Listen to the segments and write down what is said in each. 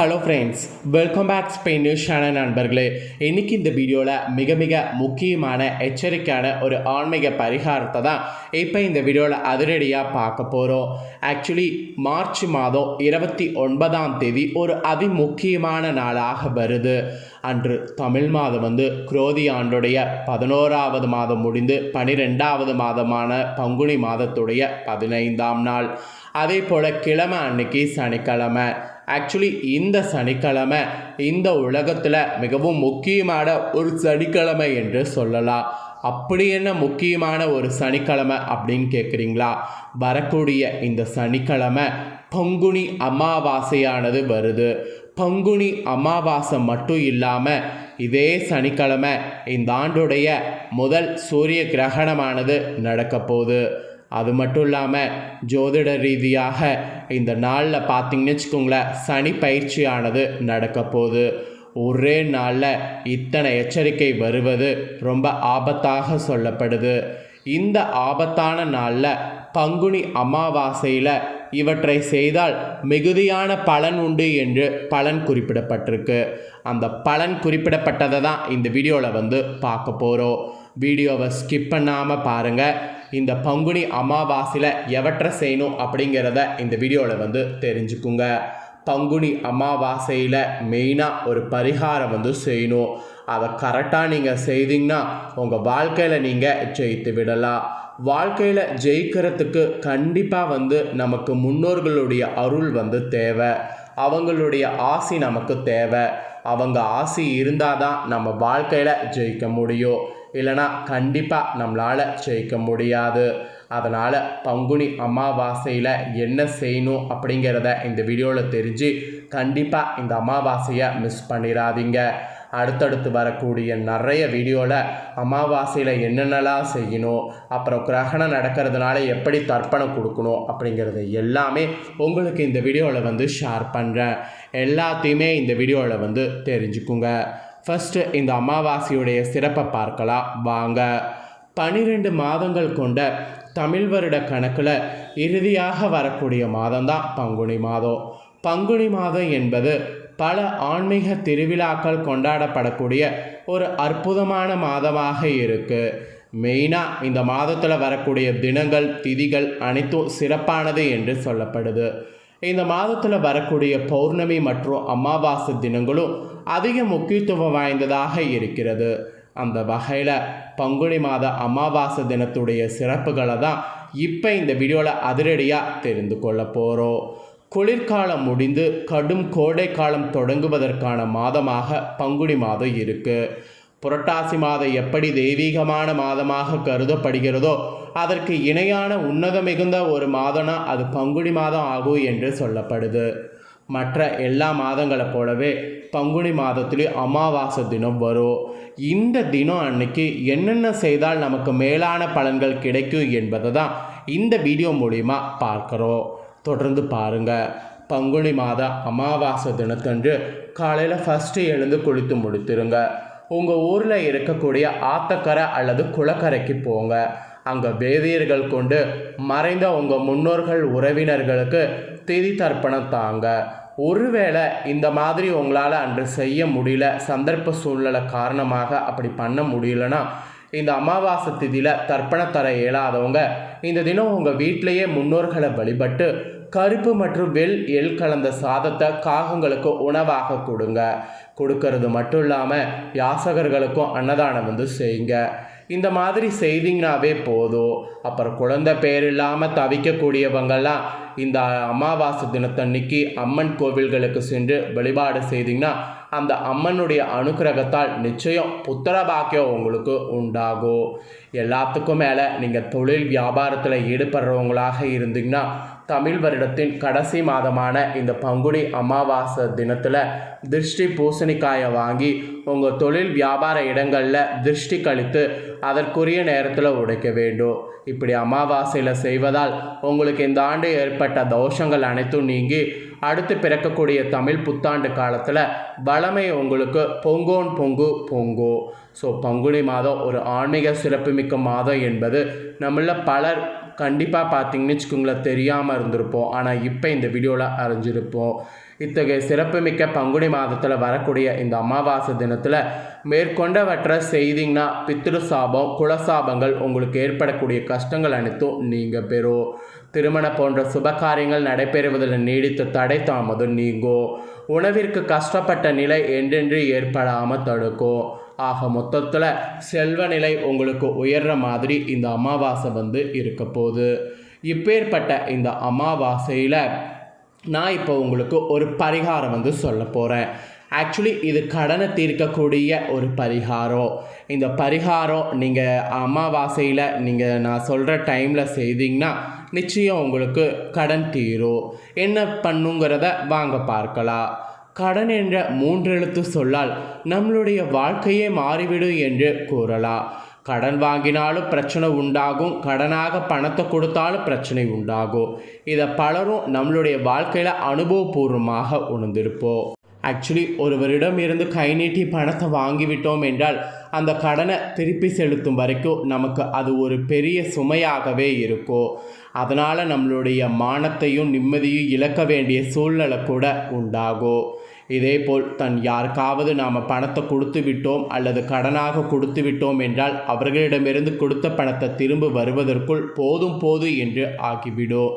Hello friends welcome back Spain news channel நண்பர்களே. இன்னைக்கு இந்த வீடியோவில் மிக மிக முக்கியமான எச்சரிக்கையான ஒரு ஆன்மீக பரிகாரத்தை தான் இப்போ இந்த வீடியோவில் அதிரடியாக பார்க்க போகிறோம் ஆக்சுவலி மார்ச் மாதம் இருபத்தி ஒன்பதாம் தேதி ஒரு அதிமுக்கியமான நாளாக வருது. அன்று தமிழ் மாதம் வந்து குரோதி ஆண்டுடைய பதினோராவது மாதம் முடிந்து பனிரெண்டாவது மாதமான பங்குனி மாதத்துடைய பதினைந்தாம் நாள். அதே போல் கிழமை அன்னைக்கு சனிக்கிழமை. ஆக்சுவலி இந்த சனிக்கிழமை இந்த உலகத்தில் மிகவும் முக்கியமான ஒரு சனிக்கிழமை என்று சொல்லலாம். அப்படி என்ன முக்கியமான ஒரு சனிக்கிழமை அப்படின்னு கேட்குறீங்களா வரக்கூடிய இந்த சனிக்கிழமை பங்குனி அமாவாசையானது வருது. பங்குனி அமாவாசை மட்டும் இல்லாமல் இதே சனிக்கிழமை இந்த ஆண்டுடைய முதல் சூரிய கிரகணமானது நடக்கப்போகுது. அது மட்டும் இல்லாமல் ஜோதிட ரீதியாக இந்த நாளில் பார்த்தீங்கன்னு வச்சுக்கோங்களேன் சனி பயிற்சியானது நடக்க போகுது. ஒரே நாளில் இத்தனை எச்சரிக்கை வருவது ரொம்ப ஆபத்தாக சொல்லப்படுது. இந்த ஆபத்தான நாளில் பங்குனி அமாவாசையில் இவற்றை செய்தால் மிகுதியான பலன் உண்டு என்று பலன் குறிப்பிடப்பட்டிருக்கு. அந்த பலன் குறிப்பிடப்பட்டதை தான் இந்த வீடியோவில் வந்து பார்க்க போகிறோம் வீடியோவை ஸ்கிப் பண்ணாமல் பாருங்கள் இந்த பங்குனி அமாவாசையில் எவற்றை செய்யணும் அப்படிங்கிறத இந்த வீடியோவில் வந்து தெரிஞ்சுக்குங்க. பங்குனி அமாவாசையில் மெயினாக ஒரு பரிகாரம் வந்து செய்யணும். அதை கரெக்டாக நீங்கள் செய்தீங்கன்னா உங்கள் வாழ்க்கையில் நீங்கள் ஜெயித்து விடலாம். வாழ்க்கையில் ஜெயிக்கிறதுக்கு கண்டிப்பாக வந்து நமக்கு முன்னோர்களுடைய அருள் வந்து தேவை. அவங்களுடைய ஆசி நமக்கு தேவை. அவங்க ஆசி இருந்தால் தான் நம்ம வாழ்க்கையில் ஜெயிக்க முடியும். இல்லைனா கண்டிப்பாக நம்மளால் ஜெயிக்க முடியாது. அதனால் பங்குனி அமாவாசையில் என்ன செய்யணும் அப்படிங்கிறத இந்த வீடியோவில் தெரிஞ்சு கண்டிப்பாக இந்த அமாவாசையை மிஸ் பண்ணிடாதீங்க. அடுத்தடுத்து வரக்கூடிய நிறைய வீடியோவில் அமாவாசையில் என்னென்னலாம் செய்யணும் அப்புறம் கிரகணம் நடக்கிறதுனால எப்படி தர்ப்பணம் கொடுக்கணும் அப்படிங்கிறது எல்லாமே உங்களுக்கு இந்த வீடியோவில் வந்து ஷேர் பண்ணுறேன் எல்லாத்தையுமே இந்த வீடியோவில் வந்து தெரிஞ்சுக்குங்க. ஃபஸ்ட்டு இந்த அமாவாசையுடைய சிறப்பை பார்க்கலாம். வாங்க. பனிரெண்டு மாதங்கள் கொண்ட தமிழ் வருட கணக்கில் இறுதியாக வரக்கூடிய மாதம்தான் பங்குனி மாதம். பங்குனி மாதம் என்பது பல ஆன்மீக திருவிழாக்கள் கொண்டாடப்படக்கூடிய ஒரு அற்புதமான மாதமாக இருக்குது மெயினாக இந்த மாதத்தில் வரக்கூடிய தினங்கள் திதிகள் அனைத்தும் சிறப்பானது என்று சொல்லப்படுது. இந்த மாதத்தில் வரக்கூடிய பௌர்ணமி மற்றும் அமாவாசை தினங்களும் அதிக முக்கியத்துவம் வாய்ந்ததாக இருக்கிறது. அந்த வகையில் பங்குனி மாத அமாவாசை தினத்துடைய சிறப்புகளை தான் இப்போ இந்த வீடியோவில் அதிரடியாக தெரிந்து கொள்ள போகிறோம் குளிர்காலம் முடிந்து கடும் கோடை காலம் தொடங்குவதற்கான மாதமாக பங்குனி மாதம் இருக்குது புரட்டாசி மாதம் எப்படி தெய்வீகமான மாதமாக கருதப்படுகிறதோ அதற்கு இணையான உன்னத மிகுந்த ஒரு மாதம்னா அது பங்குனி மாதம் ஆகும் என்று சொல்லப்படுது. மற்ற எல்லா மாதங்களை போலவே பங்குனி மாதத்துலேயும் அமாவாசை தினம் வரும். இந்த தினம் அன்னைக்கு என்னென்ன செய்தால் நமக்கு மேலான பலன்கள் கிடைக்கும் என்பதை தான் இந்த வீடியோ மூலிமா பார்க்குறோம். தொடர்ந்து பாருங்கள் பங்குனி மாத அமாவாசை தினத்தன்று காலையில் ஃபஸ்ட்டு எழுந்து குளித்து முடித்துருங்க. உங்கள் ஊரில் இருக்கக்கூடிய ஆத்தக்கரை அல்லது குளக்கரைக்கு போங்க. அங்கே வேதியர்கள் கொண்டு மறைந்த உங்கள் முன்னோர்கள் உறவினர்களுக்கு திதி தர்ப்பணம் தாங்க. ஒருவேளை இந்த மாதிரி உங்களால் அன்று செய்ய முடியல சந்தர்ப்ப சூழ்நிலை காரணமாக அப்படி பண்ண முடியலன்னா இந்த அமாவாசை திதியில் தர்ப்பண தர இயலாதவங்க இந்த தினம் உங்கள் வீட்டிலையே முன்னோர்களை வழிபட்டு கருப்பு மற்றும் வெள் எள் கலந்த சாதத்தை காகங்களுக்கு உணவாக கொடுங்க. கொடுக்கறது மட்டும் இல்லாமல் யாசகர்களுக்கும் அன்னதானம் வந்து செய்யுங்க. இந்த மாதிரி செய்திங்கனாவே போதும். அப்புறம் குழந்தை பேர் இல்லாமல் தவிக்கக்கூடியவங்கெல்லாம் இந்த அமாவாசை தினத்தன்னைக்கு அம்மன் கோவில்களுக்கு சென்று வழிபாடு செய்திங்கன்னா அந்த அம்மனுடைய அனுக்கிரகத்தால் நிச்சயம் புத்திர பாக்கியம் உங்களுக்கு உண்டாகும். எல்லாத்துக்கும் மேலே நீங்கள் தொழில் வியாபாரத்தில் ஈடுபடுறவங்களாக இருந்தீங்கன்னா தமிழ் வருடத்தின் கடைசி மாதமான இந்த பங்குனி அமாவாசை தினத்தில் திருஷ்டி பூசணிக்காயை வாங்கி உங்கள் தொழில் வியாபார இடங்களில் திருஷ்டி கழித்து அதற்குரிய நேரத்தில் உடைக்க வேண்டும். இப்படி அமாவாசையில் செய்வதால் உங்களுக்கு இந்த ஆண்டு ஏற்பட்ட தோஷங்கள் அனைத்தும் நீங்கி அடுத்து பிறக்கக்கூடிய தமிழ் புத்தாண்டு காலத்தில் வளமை உங்களுக்கு பொங்கோன் பொங்கு பொங்கு. ஸோ பங்குனி மாதம் ஒரு ஆன்மீக சிறப்புமிக்க மாதம் என்பது நம்மள பலர் கண்டிப்பாக பார்த்தீங்கன்னு வச்சுக்கோங்களேன் தெரியாமல் இருந்திருப்போம். ஆனால் இப்போ இந்த வீடியோவில் அறிஞ்சிருப்போம். இத்தகைய சிறப்புமிக்க பங்குனி மாதத்தில் வரக்கூடிய இந்த அமாவாசை தினத்தில் மேற்கொண்டவற்றை செய்தீங்கன்னா பித்திரு சாபம் குலசாபங்கள் உங்களுக்கு ஏற்படக்கூடிய கஷ்டங்கள் அனைத்தும் நீங்கள் பெறும். திருமணம் போன்ற சுபகாரியங்கள் நடைபெறுவதில் நீடித்த தடை தாமதம் நீங்கும். உணவிற்கு கஷ்டப்பட்ட நிலை என்றென்று ஏற்படாமல் தடுக்கும். ஆக மொத்தத்தில் செல்வநிலை உங்களுக்கு உயர்ற மாதிரி இந்த அமாவாசை வந்து இருக்க போகுது. இப்பேற்பட்ட இந்த அமாவாசையில் நான் இப்போ உங்களுக்கு ஒரு பரிகாரம் வந்து சொல்ல போகிறேன் ஆக்சுவலி இது கடனை தீர்க்கக்கூடிய ஒரு பரிகாரம். இந்த பரிகாரம் நீங்கள் அமாவாசையில் நீங்கள் நான் சொல்கிற டைமில் செய்தீங்கன்னா நிச்சயம் உங்களுக்கு கடன் தீரும். என்ன பண்ணுங்கிறத வாங்க பார்க்கலாம். கடன் என்ற மூன்றெழுத்து சொல்லால் நம்மளுடைய வாழ்க்கையே மாறிவிடும் என்று கூறலாம் கடன் வாங்கினாலும் பிரச்சனை உண்டாகும் கடனாக பணத்தை கொடுத்தாலும் பிரச்சனை உண்டாகும். இதை பலரும் நம்மளுடைய வாழ்க்கையில் அனுபவபூர்வமாக உணர்ந்திருப்போம் ஆக்சுவலி ஒருவரிடம் இருந்து கை நீட்டி பணத்தை வாங்கிவிட்டோம் என்றால் அந்த கடனை திருப்பி செலுத்தும் வரைக்கும் நமக்கு அது ஒரு பெரிய சுமையாகவே இருக்கும் அதனால் நம்மளுடைய மானத்தையும் நிம்மதியும் இழக்க வேண்டிய சூழ்நிலை கூட உண்டாகும் இதேபோல் தன் யாருக்காவது நாம் பணத்தை கொடுத்து விட்டோம் அல்லது கடனாக கொடுத்து விட்டோம் என்றால் அவர்களிடமிருந்து கொடுத்த பணத்தை திரும்ப வருவதற்குள் போதும் போது என்று ஆகிவிடும்.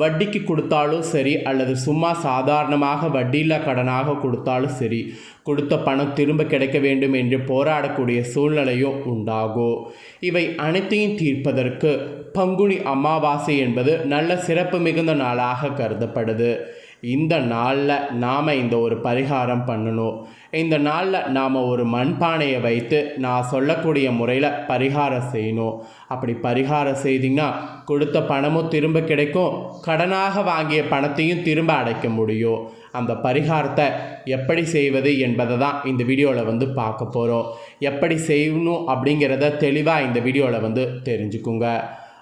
வட்டிக்கு கொடுத்தாலும் சரி அல்லது சும்மா சாதாரணமாக வட்டியில்லா கடனாக கொடுத்தாலும் சரி கொடுத்த பணம் திரும்ப கிடைக்க வேண்டும் என்று போராடக்கூடிய சூழ்நிலையும் உண்டாகும். இவை அனைத்தையும் தீர்ப்பதற்கு பங்குனி அமாவாசை என்பது நல்ல சிறப்பு மிகுந்த நாளாக கருதப்படுது. இந்த நாளில் நாம் இந்த ஒரு பரிகாரம் பண்ணணும். இந்த நாளில் நாம் ஒரு மண்பானையை வைத்து நான் சொல்லக்கூடிய முறையில் பரிகாரம் செய்யணும். அப்படி பரிகாரம் செய்திங்கன்னா கொடுத்த பணமும் திரும்ப கிடைக்கும். கடனாக வாங்கிய பணத்தையும் திரும்ப அடைக்க முடியும். அந்த பரிகாரத்தை எப்படி செய்வது என்பதை தான் இந்த வீடியோவில் வந்து பார்க்க போகிறோம் எப்படி செய்யணும் அப்படிங்கிறத தெளிவாக இந்த வீடியோவில் வந்து தெரிஞ்சுக்குங்க.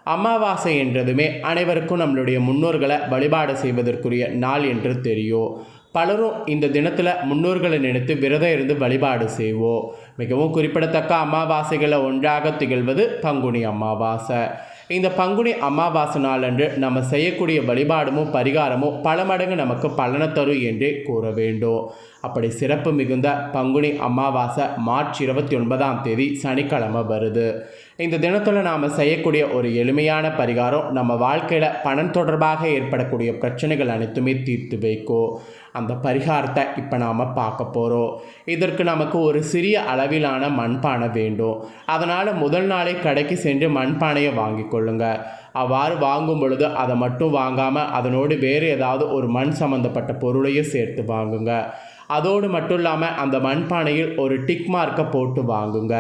அமாவாசை என்றதுமே அனைவருக்கும் நம்மளுடைய முன்னோர்களை வழிபாடு செய்வதற்குரிய நாள் என்று தெரியும். பலரும் இந்த தினத்தில் முன்னோர்களை நினைத்து விரதம் இருந்து வழிபாடு செய்வோம். மிகவும் குறிப்பிடத்தக்க அமாவாசைகளை ஒன்றாக திகழ்வது பங்குனி அமாவாசை. இந்த பங்குனி அமாவாசை நாளன்று நம்ம செய்யக்கூடிய வழிபாடுமோ பரிகாரமோ பல மடங்கு நமக்கு பலனை தரும் என்று கூற வேண்டும். அப்படி சிறப்பு மிகுந்த பங்குனி அமாவாசை மார்ச் இருபத்தி ஒன்பதாம் தேதி சனிக்கிழமை வருது. இந்த தினத்தில் நாம் செய்யக்கூடிய ஒரு எளிமையான பரிகாரம் நம்ம வாழ்க்கையில் பணம் தொடர்பாக ஏற்படக்கூடிய பிரச்சனைகள் அனைத்துமே தீர்த்து வைக்கும். அந்த பரிகாரத்தை இப்போ நாம் பார்க்க போகிறோம் இதற்கு நமக்கு ஒரு சிறிய அளவிலான மண்பானை வேண்டும். அதனால் முதல் நாளே கடைக்கு சென்று மண்பானையை வாங்கி கொள்ளுங்க. அவ்வாறு வாங்கும் பொழுது அதை மட்டும் வாங்காமல் அதனோடு வேறு ஏதாவது ஒரு மண் சம்மந்தப்பட்ட பொருளையும் சேர்த்து வாங்குங்க. அதோடு மட்டும் இல்லாமல் அந்த மண்பானையில் ஒரு டிக் மார்க்கை போட்டு வாங்குங்க.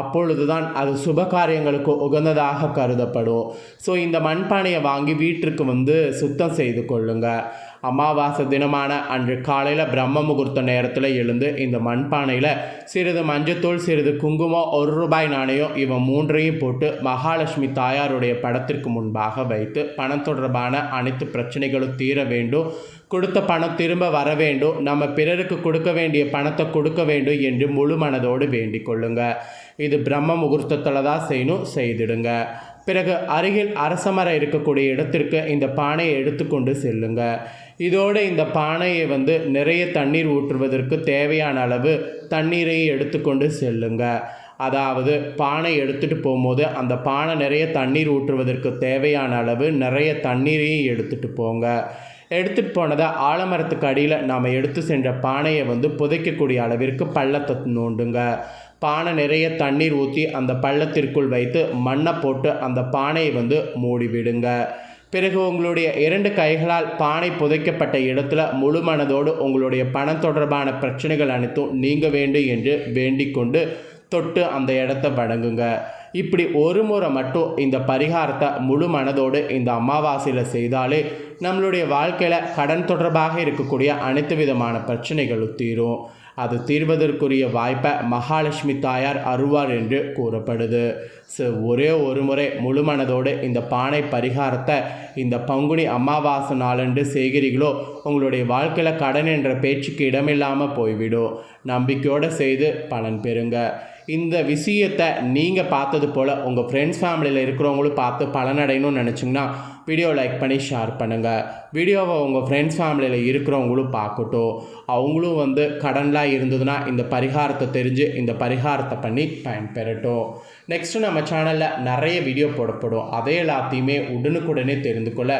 அப்பொழுது தான் அது சுபகாரியங்களுக்கு உகந்ததாக கருதப்படும். ஸோ இந்த மண்பானையை வாங்கி வீட்டிற்கு வந்து சுத்தம் செய்து கொள்ளுங்க. அமாவாசை தினமான அன்று காலையில் பிரம்ம முகூர்த்த நேரத்தில் எழுந்து இந்த மண்பானையில் சிறிது மஞ்சத்தூள் சிறிது குங்குமம் ஒரு ரூபாய் நாணயம் இவன் மூன்றையும் போட்டு மகாலட்சுமி தாயாருடைய படத்திற்கு முன்பாக வைத்து பணம் தொடர்பான அனைத்து பிரச்சனைகளும் தீர வேண்டும். கொடுத்த பணம் திரும்ப வர வேண்டும். நம்ம பிறருக்கு கொடுக்க வேண்டிய பணத்தை கொடுக்க வேண்டும் என்று முழு மனதோடு வேண்டிக் கொள்ளுங்க. இது பிரம்ம முகூர்த்தத்தில் தான் செய்யணும் செய்திடுங்க. பிறகு அருகில் அரசமரம் இருக்கக்கூடிய இடத்திற்கு இந்த பானையை எடுத்துக்கொண்டு செல்லுங்க. இதோடு இந்த பானையை வந்து நிறைய தண்ணீர் ஊற்றுவதற்கு தேவையான அளவு தண்ணீரையும் எடுத்துக்கொண்டு செல்லுங்க. அதாவது பானை எடுத்துகிட்டு போகும்போது அந்த பானை நிறைய தண்ணீர் ஊற்றுவதற்கு தேவையான அளவு நிறைய தண்ணீரையும் எடுத்துகிட்டு போங்க. எடுத்துகிட்டு போனதை ஆலமரத்துக்கு அடியில் நாம் எடுத்து சென்ற பானையை வந்து புதைக்கக்கூடிய அளவிற்கு பள்ளத்தை நோண்டுங்க. பானை நிறைய தண்ணீர் ஊற்றி அந்த பள்ளத்திற்குள் வைத்து மண்ணை போட்டு அந்த பானையை வந்து மூடிவிடுங்க. பிறகு உங்களுடைய இரண்டு கைகளால் பானை புதைக்கப்பட்ட இடத்துல முழு மனதோடு உங்களுடைய பணம் தொடர்பான பிரச்சனைகள் அனைத்தும் நீங்க வேண்டும் என்று வேண்டிக் கொண்டு தொட்டு அந்த இடத்த வணங்குங்க. இப்படி ஒரு முறை மட்டும் இந்த பரிகாரத்தை முழு மனதோடு இந்த அமாவாசையில் செய்தாலே நம்மளுடைய வாழ்க்கையில் கடன் தொடர்பாக இருக்கக்கூடிய அனைத்து விதமான பிரச்சனைகளும் தீரும். அது தீர்வதற்குரிய வாய்ப்பை மகாலட்சுமி தாயார் அருவார் என்று கூறப்படுது. ஸோ ஒரே ஒரு முறை முழு மனதோடு இந்த பானை பரிகாரத்தை இந்த பங்குனி அமாவாசை நாளன்று செய்கிறீர்களோ உங்களுடைய வாழ்க்கையில் கடன் என்ற பேச்சுக்கு இடமில்லாமல் போய்விடும் நம்பிக்கையோடு செய்து பலன் பெறுங்க. இந்த விஷயத்தை நீங்கள் பார்த்தது போல் உங்கள் ஃப்ரெண்ட்ஸ் ஃபேமிலியில் இருக்கிறவங்களும் பார்த்து பலனடையணும்னு நினச்சிங்கன்னா வீடியோ லைக் பண்ணி ஷேர் பண்ணுங்கள் வீடியோவை உங்கள் ஃப்ரெண்ட்ஸ் ஃபேமிலியில் இருக்கிறவங்களும் பார்க்கட்டும். அவங்களும் வந்து கடன்லாம் இருந்ததுன்னா இந்த பரிகாரத்தை தெரிஞ்சு இந்த பரிகாரத்தை பண்ணி பயன்பெறட்டும். நெக்ஸ்ட்டு நம்ம சேனலில் நிறைய வீடியோ போடப்படும். அதே எல்லாத்தையுமே உடனுக்குடனே தெரிந்து கொள்ள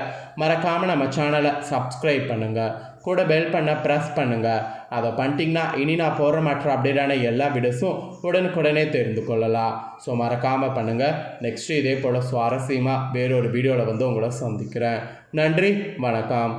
மறக்காமல் நம்ம சேனலை சப்ஸ்கிரைப் பண்ணுங்கள் கூட பெல் பண்ண ப்ரெஸ் பண்ணுங்கள் அதை பண்ணிட்டீங்கன்னா இனி நான் போடுற மற்ற அப்டேட்டான எல்லா வீடியோஸும் உடனுக்குடனே தெரிந்து கொள்ளலாம். ஸோ மறக்காமல் பண்ணுங்கள் நெக்ஸ்ட்டு இதே போல் சுவாரஸ்யமாக வேறொரு வீடியோவில் வந்து உங்களை சந்திக்கிறேன். நன்றி வணக்கம்.